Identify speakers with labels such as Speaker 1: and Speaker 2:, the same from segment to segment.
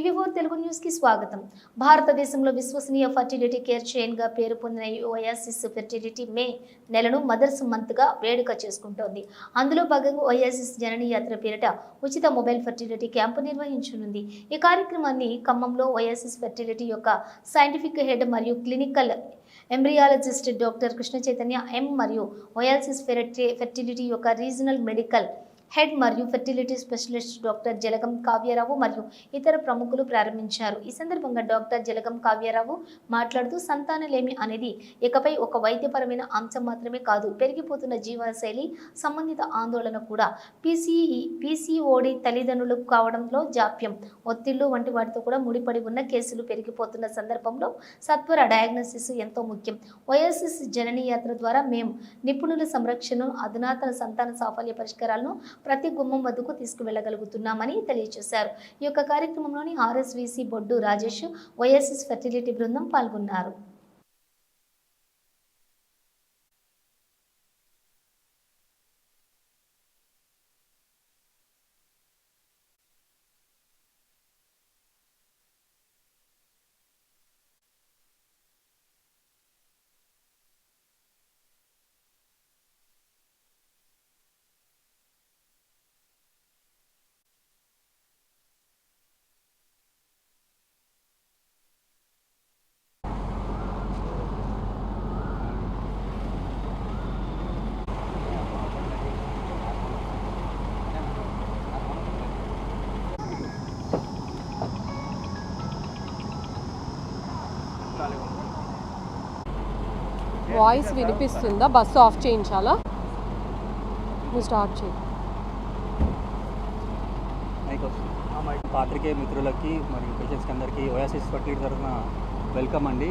Speaker 1: TV Telugu న్యూస్కి స్వాగతం. భారతదేశంలో విశ్వసనీయ ఫర్టిలిటీ కేర్ చైన్గా పేరు పొందిన ఈ ఓయాసిస్ ఫెర్టిలిటీ మే నెలను మదర్స్ మంత్గా వేడుక చేసుకుంటోంది. అందులో భాగంగా ఓయాసిస్ జనని యాత్ర పేరిట ఉచిత మొబైల్ ఫర్టిలిటీ క్యాంపు నిర్వహించనుంది. ఈ కార్యక్రమాన్ని ఖమ్మంలో ఓయాసిస్ ఫెర్టిలిటీ యొక్క సైంటిఫిక్ హెడ్ మరియు clinical embryologist doctor Krishna Chaitanya M మరియు ఓయాసిస్ ఫెర్టి ఫెర్టిలిటీ యొక్క రీజనల్ మెడికల్ హెడ్ మరియు fertility specialist doctor Jalagam Kavya Rao మరియు ఇతర ప్రముఖులు ప్రారంభించారు. ఈ సందర్భంగా డాక్టర్ జలగం కావ్యరావు మాట్లాడుతూ సంతానలేమి అనేది ఇకపై ఒక వైద్యపరమైన అంశం మాత్రమే కాదు. పెరిగిపోతున్న జీవనశైలి సంబంధిత ఆందోళన కూడా పీసీఈ పీసీఓడి తల్లిదండ్రులకు కావడంలో జాప్యం. ఒత్తిళ్ళు వంటి వాటితో కూడా ముడిపడి ఉన్న కేసులు పెరిగిపోతున్న సందర్భంలో సత్వర డయాగ్నోసిస్ ఎంతో ముఖ్యం. వైఎస్ఎస్ జననీ యాత్ర ద్వారా మేము నిపుణుల సంరక్షణ అధునాతన సంతాన సాఫల్య పరిష్కారాలను ప్రతి గుమ్మం వద్దకు తీసుకువెళ్ళగలుగుతున్నామని తెలియజేశారు. ఈ యొక్క కార్యక్రమంలోని R S V C Boddu Rajesh Y S S fertility బృందం పాల్గొన్నారు.
Speaker 2: వాయిస్ వినిపిస్తుందా? బస్సు ఆఫ్ చేయించాలా? నువ్వు స్టార్ట్ చేయి.
Speaker 3: పాత్రికే పాత్రికేయ మిత్రులకి మరియు పేషెంట్స్కి అందరికీ ఓయాసిస్ ఫర్టిలిటీ తరఫున వెల్కమ్ అండి.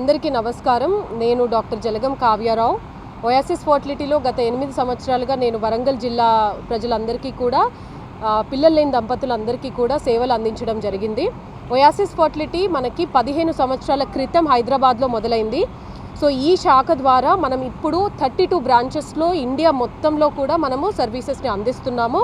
Speaker 2: అందరికీ నమస్కారం. నేను డాక్టర్ జలగం కావ్యారావు. ఒయాసిస్ ఫర్టిలిటీలో గత ఎనిమిది సంవత్సరాలుగా నేను వరంగల్ జిల్లా ప్రజలందరికీ కూడా పిల్లలు లేని దంపతులందరికీ కూడా సేవలు అందించడం జరిగింది. ఒయాసిస్ ఫర్టిలిటీ మనకి పదిహేను సంవత్సరాల క్రితం హైదరాబాద్లో మొదలైంది. సో ఈ శాఖ ద్వారా మనం ఇప్పుడు థర్టీ టూ బ్రాంచెస్లో ఇండియా మొత్తంలో కూడా మనము సర్వీసెస్ని అందిస్తున్నాము.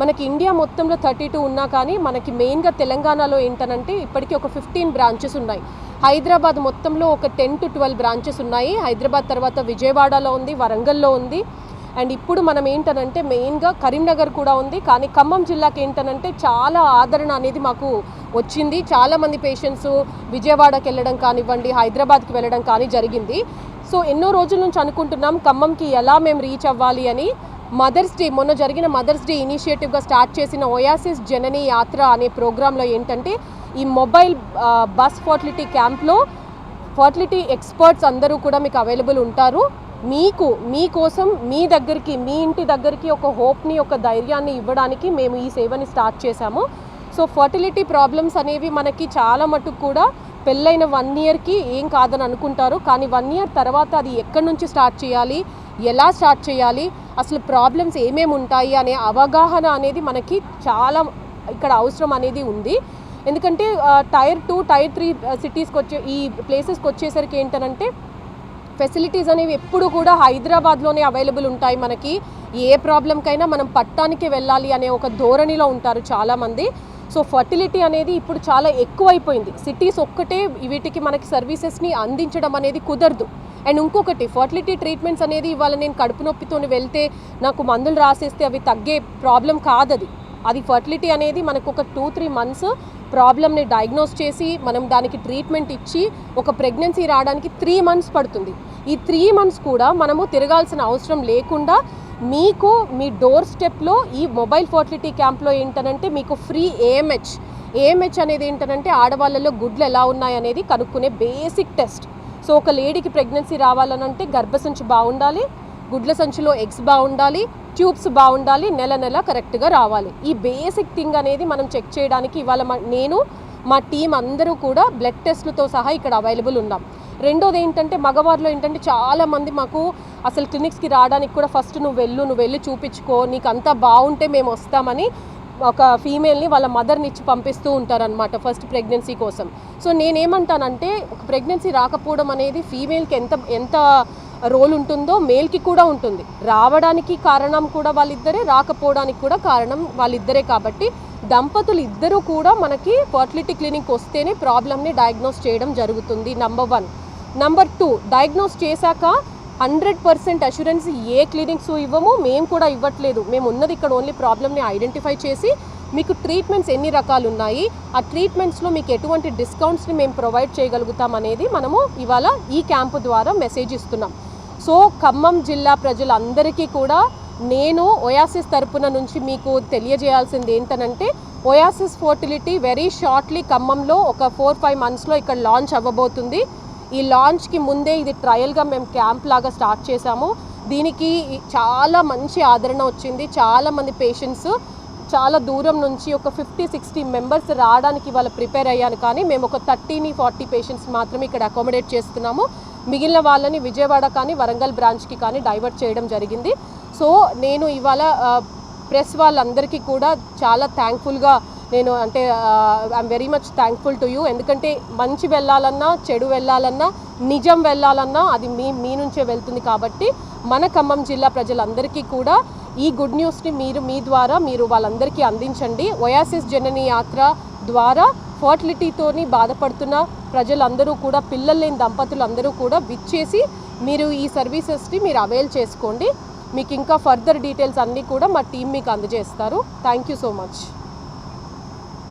Speaker 2: మనకి ఇండియా మొత్తంలో థర్టీ టూ ఉన్నా కానీ మనకి మెయిన్గా తెలంగాణలో ఏంటనంటే ఇప్పటికీ ఒక ఫిఫ్టీన్ బ్రాంచెస్ ఉన్నాయి. హైదరాబాద్ మొత్తంలో ఒక టెన్ టు ట్వెల్వ్ బ్రాంచెస్ ఉన్నాయి. హైదరాబాద్ తర్వాత విజయవాడలో ఉంది వరంగల్లో ఉంది. అండ్ ఇప్పుడు మనం ఏంటనంటే మెయిన్గా కరీంనగర్ కూడా ఉంది. కానీ ఖమ్మం జిల్లాకి ఏంటనంటే చాలా ఆదరణ అనేది మాకు వచ్చింది. చాలామంది పేషెంట్స్ విజయవాడకి వెళ్ళడం కానివ్వండి హైదరాబాద్కి వెళ్ళడం కానీ జరిగింది. సో ఎన్నో రోజుల నుంచి అనుకుంటున్నాం ఖమ్మంకి ఎలా మేము రీచ్ అవ్వాలి అని. మదర్స్ డే మొన్న జరిగిన మదర్స్ డే ఇనిషియేటివ్గా స్టార్ట్ చేసిన ఓయాసిస్ జనని యాత్ర అనే ప్రోగ్రాంలో ఏంటంటే ఈ మొబైల్ బస్ ఫర్టిలిటీ క్యాంప్లో ఫర్టిలిటీ ఎక్స్పర్ట్స్ అందరూ కూడా మీకు అవైలబుల్ ఉంటారు. మీకు మీకోసం మీ దగ్గరికి మీ ఇంటి దగ్గరికి ఒక హోప్ని ఒక ధైర్యాన్ని ఇవ్వడానికి మేము ఈ సేవని స్టార్ట్ చేశాము. సో ఫర్టిలిటీ ప్రాబ్లమ్స్ అనేవి మనకి చాలా మటుకు కూడా పెళ్ళైన వన్ ఇయర్కి ఏం కాదని అనుకుంటారు. కానీ వన్ ఇయర్ తర్వాత అది ఎక్కడి నుంచి స్టార్ట్ చేయాలి? ఎలా స్టార్ట్ చేయాలి? అసలు ప్రాబ్లమ్స్ ఏమేమి ఉంటాయి? అనే అవగాహన అనేది మనకి చాలా ఇక్కడ అవసరం అనేది ఉంది. ఎందుకంటే టైర్ టూ టైర్ త్రీ సిటీస్కి వచ్చే ఈ ప్లేసెస్కి వచ్చేసరికి ఏంటనంటే ఫెసిలిటీస్ అనేవి ఎప్పుడు కూడా హైదరాబాద్లోనే అవైలబుల్ ఉంటాయి మనకి. ఏ ప్రాబ్లంకైనా మనం పట్టానికి వెళ్ళాలి అనే ఒక ధోరణిలో ఉంటారు చాలామంది. సో ఫర్టిలిటీ అనేది ఇప్పుడు చాలా ఎక్కువైపోయింది. సిటీస్ ఒక్కటే వీటికి మనకి సర్వీసెస్ని అందించడం అనేది కుదరదు. అండ్ ఇంకొకటి ఫర్టిలిటీ ట్రీట్మెంట్స్ అనేది ఇవాళ నేను కడుపు నొప్పితో వెళ్తే నాకు మందులు రాసేస్తే అవి తగ్గే ప్రాబ్లం కాదది. అది ఫర్టిలిటీ అనేది మనకు ఒక టూ త్రీ మంత్స్ ప్రాబ్లమ్ని డయాగ్నోస్ చేసి మనం దానికి ట్రీట్మెంట్ ఇచ్చి ఒక ప్రెగ్నెన్సీ రావడానికి త్రీ మంత్స్ పడుతుంది. ఈ త్రీ మంత్స్ కూడా మనము తిరగాల్సిన అవసరం లేకుండా మీకు మీ డోర్ స్టెప్లో ఈ మొబైల్ ఫర్టిలిటీ క్యాంప్లో ఏంటనంటే మీకు ఫ్రీ ఏఎంహెచ్ ఏఎంహెచ్ అనేది ఏంటనంటే ఆడవాళ్ళలో గుడ్లు ఎలా ఉన్నాయి అనేది కనుక్కునే బేసిక్ టెస్ట్ సో ఒక లేడీకి ప్రెగ్నెన్సీ రావాలనంటే గర్భసంచి బాగుండాలి గుడ్ల సంచిలో ఎగ్స్ బాగుండాలి ట్యూబ్స్ బాగుండాలి నెల నెల కరెక్ట్గా రావాలి. ఈ బేసిక్ థింగ్ అనేది మనం చెక్ చేయడానికి ఇవాళ నేను మా టీం అందరూ కూడా బ్లడ్ టెస్ట్లతో సహా ఇక్కడ అవైలబుల్ ఉన్నాం. రెండోది ఏంటంటే మగవారిలో ఏంటంటే చాలామంది మాకు అసలు క్లినిక్స్కి రావడానికి కూడా ఫస్ట్ నువ్వు వెళ్ళు నువ్వు వెళ్ళి చూపించుకో నీకు అంతా బాగుంటే మేము వస్తామని ఒక ఫీమేల్ని వాళ్ళ మదర్ని ఇచ్చి పంపిస్తూ ఉంటారనమాట ఫస్ట్ ప్రెగ్నెన్సీ కోసం. సో నేనేమంటానంటే ఒక ప్రెగ్నెన్సీ రాకపోవడం అనేది ఫీమేల్కి ఎంత ఎంత రోల్ ఉంటుందో మేల్కి కూడా ఉంటుంది. రావడానికి కారణం కూడా వాళ్ళిద్దరే రాకపోవడానికి కూడా కారణం వాళ్ళిద్దరే కాబట్టి దంపతులు ఇద్దరూ కూడా మనకి ఫర్టిలిటీ క్లినిక్ వస్తేనే ప్రాబ్లమ్ని డయాగ్నోస్ చేయడం జరుగుతుంది number one number two diagnose చేశాక హండ్రెడ్ పర్సెంట్ అష్యూరెన్స్ ఏ క్లినిక్స్ ఇవ్వము మేము కూడా ఇవ్వట్లేదు. మేము ఉన్నది ఇక్కడ ఓన్లీ ప్రాబ్లమ్ని ఐడెంటిఫై చేసి మీకు ట్రీట్మెంట్స్ ఎన్ని రకాలు ఉన్నాయి ఆ ట్రీట్మెంట్స్లో మీకు ఎటువంటి డిస్కౌంట్స్ని మేము ప్రొవైడ్ చేయగలుగుతాం అనేది మనము ఇవాళ ఈ క్యాంపు ద్వారా మెసేజ్ ఇస్తున్నాం. సో ఖమ్మం జిల్లా ప్రజలందరికీ కూడా నేను ఒయాసిస్ తరపున నుంచి మీకు తెలియజేయాల్సింది ఏంటనంటే ఒయాసిస్ ఫర్టిలిటీ వెరీ షార్ట్లీ ఖమ్మంలో ఒక ఫోర్ ఫైవ్ మంత్స్లో ఇక్కడ లాంచ్ అవ్వబోతుంది. ఈ లాంచ్కి ముందే ఇది ట్రయల్గా మేము క్యాంప్ లాగా స్టార్ట్ చేశాము. దీనికి చాలా మంచి ఆదరణ వచ్చింది. చాలామంది పేషెంట్స్ చాలా దూరం నుంచి ఒక ఫిఫ్టీ సిక్స్టీ మెంబర్స్ రావడానికి వాళ్ళు ప్రిపేర్ అయ్యాను కానీ మేము ఒక థర్టీని ఫార్టీ పేషెంట్స్ మాత్రమే ఇక్కడ అకామిడేట్ చేస్తున్నాము. మిగిలిన వాళ్ళని విజయవాడ కానీ వరంగల్ బ్రాంచ్కి కానీ డైవర్ట్ చేయడం జరిగింది. సో నేను ఇవాళ ప్రెస్ వాళ్ళందరికీ కూడా చాలా థ్యాంక్ఫుల్గా నేను అంటే I'm very much thankful to you ఎందుకంటే మంచి వెళ్ళాలన్నా చెడు వెళ్ళాలన్నా నిజం వెళ్ళాలన్నా అది మీ మీ నుంచే వెళ్తుంది కాబట్టి మన ఖమ్మం జిల్లా ప్రజలందరికీ కూడా ఈ గుడ్ న్యూస్ని మీరు మీ ద్వారా మీరు వాళ్ళందరికీ అందించండి. ఒయాసిస్ జనని యాత్ర ద్వారా ఫర్టిలిటీతోని బాధపడుతున్న ప్రజలందరూ కూడా పిల్లలు లేని దంపతులందరూ కూడా విచ్చేసి మీరు ఈ సర్వీసెస్ని మీరు అవైల్ చేసుకోండి. మీకు ఇంకా ఫర్దర్ డీటెయిల్స్ అన్నీ కూడా మా టీం మీకు అందజేస్తారు. Thank you so much